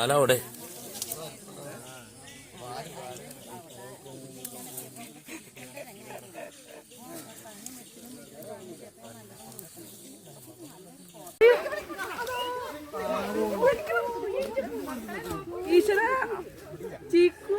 തല അവിടെ. ഈശ്വര ചീക്കു.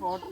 ഫോട്ടോ